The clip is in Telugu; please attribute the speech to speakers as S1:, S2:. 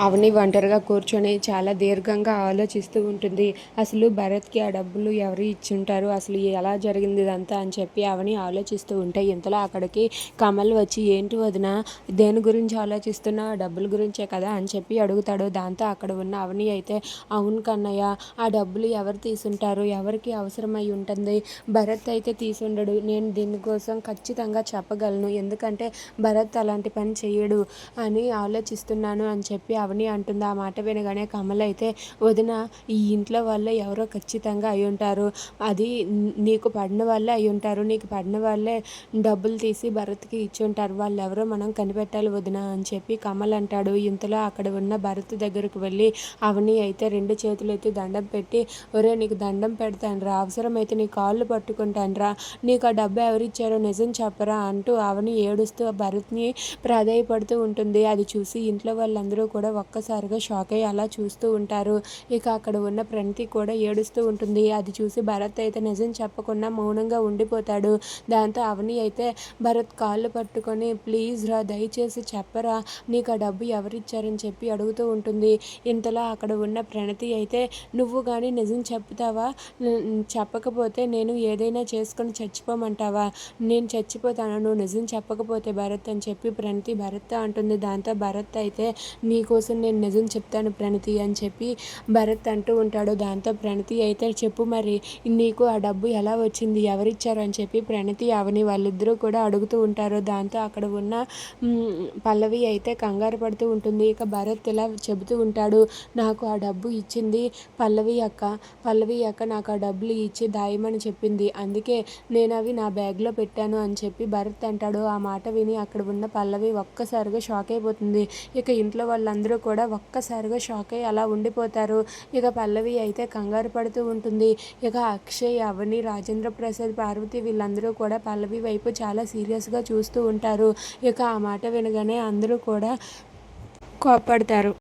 S1: అవని ఒంటరిగా కూర్చొని చాలా దీర్ఘంగా ఆలోచిస్తూ ఉంటుంది. అసలు భరత్కి ఆ డబ్బులు ఎవరు ఇచ్చుంటారు? అసలు ఎలా జరిగింది ఇదంతా అని చెప్పి అవని ఆలోచిస్తూ ఉంటే ఇంతలో అక్కడికి కమల్ వచ్చి ఏంటి వదిన దేని గురించి ఆలోచిస్తున్నా ఆ డబ్బుల గురించే కదా? అని చెప్పి అడుగుతాడు. దాంతో అక్కడ ఉన్న అవని అయితే అవును కన్నయ్య ఆ డబ్బులు ఎవరు తీసుంటారు? ఎవరికి అవసరమై ఉంటుంది? భరత్ అయితే తీసుండడు. నేను దీనికోసం ఖచ్చితంగా చెప్పగలను. ఎందుకంటే భరత్ అలాంటి పని చేయడు అని ఆలోచిస్తున్నాను అని చెప్పి అవని అంటుంది ఆ మాట వినగానే కమల్ అయితే వదిన ఈ ఇంట్లో వాళ్ళే ఎవరో ఖచ్చితంగా అయి ఉంటారు. అది నీకు పడిన వాళ్ళే అయి ఉంటారు. నీకు పడిన వాళ్ళే డబ్బులు తీసి భరత్కి ఇచ్చి ఉంటారు. వాళ్ళు ఎవరో మనం కనిపెట్టాలి వదిన అని చెప్పి కమల్ అంటాడు. ఇంతలో అక్కడ ఉన్న భరత్ దగ్గరకు వెళ్ళి అవని అయితే రెండు చేతులు ఎత్తి దండం పెట్టి ఒరే నీకు దండం పెడతాను రా. అవసరమైతే నీ కాళ్ళు పట్టుకుంటాను రా. నీకు ఆ డబ్బు ఎవరిచ్చారో నిజం చెప్పరా అంటూ అవని ఏడుస్తూ భరత్ని ప్రాధాయపడుతూ ఉంటుంది. అది చూసి ఇంట్లో వాళ్ళందరూ కూడా ఒక్కసారిగా షాక్ అయ్యి అలా చూస్తూ ఉంటారు. ఇక అక్కడ ఉన్న ప్రణతి కూడా ఏడుస్తూ ఉంటుంది. అది చూసి భరత్ అయితే నిజం చెప్పకుండా మౌనంగా ఉండిపోతాడు. దాంతో అవని అయితే భరత్ కాళ్ళు పట్టుకొని ప్లీజ్ రా దయచేసి చెప్పరా నీకు ఆ డబ్బు ఎవరిచ్చారని చెప్పి అడుగుతూ ఉంటుంది. ఇంతలో అక్కడ ఉన్న ప్రణతి అయితే నువ్వు కానీ నిజం చెప్తావా? చెప్పకపోతే నేను ఏదైనా చేసుకొని చచ్చిపోమంటావా? నేను చచ్చిపోతాను నువ్వు నిజం చెప్పకపోతే భరత్ అని చెప్పి ప్రణతి భరత్ అంటుంది. దాంతో భరత్ అయితే నీకు కోసం నేను నిజం చెప్తాను ప్రణతి అని చెప్పి భరత్ అంటూ ఉంటాడు. దాంతో ప్రణతి అయితే చెప్పు మరి నీకు ఆ డబ్బు ఎలా వచ్చింది ఎవరిచ్చారు అని చెప్పి ప్రణతి అవని వాళ్ళిద్దరూ కూడా అడుగుతూ ఉంటారు. దాంతో అక్కడ ఉన్న పల్లవి అయితే కంగారు పడుతూ ఉంటుంది. ఇక భరత్ ఇలా చెబుతూ ఉంటాడు నాకు ఆ డబ్బు ఇచ్చింది పల్లవి అక్క పల్లవి అక్క నాకు ఆ డబ్బులు ఇచ్చి దాయమని చెప్పింది. అందుకే నేను అవి నా బ్యాగ్లో పెట్టాను అని చెప్పి భరత్ అంటాడు. ఆ మాట విని అక్కడ ఉన్న పల్లవి ఒక్కసారిగా షాక్ అయిపోతుంది. ఇక ఇంట్లో వాళ్ళందరూ కూడా ఒక్కసారిగా షాక్ అయ్యి అలా ఉండిపోతారు. ఇక పల్లవి అయితే కంగారు పడుతూ ఉంటుంది. ఇక అక్షయ్ అవని రాజేంద్ర ప్రసాద్ పార్వతి వీళ్ళందరూ కూడా పల్లవి వైపు చాలా సీరియస్గా చూస్తూ ఉంటారు. ఇక ఆ మాట వినగానే అందరూ కూడా కోపడతారు.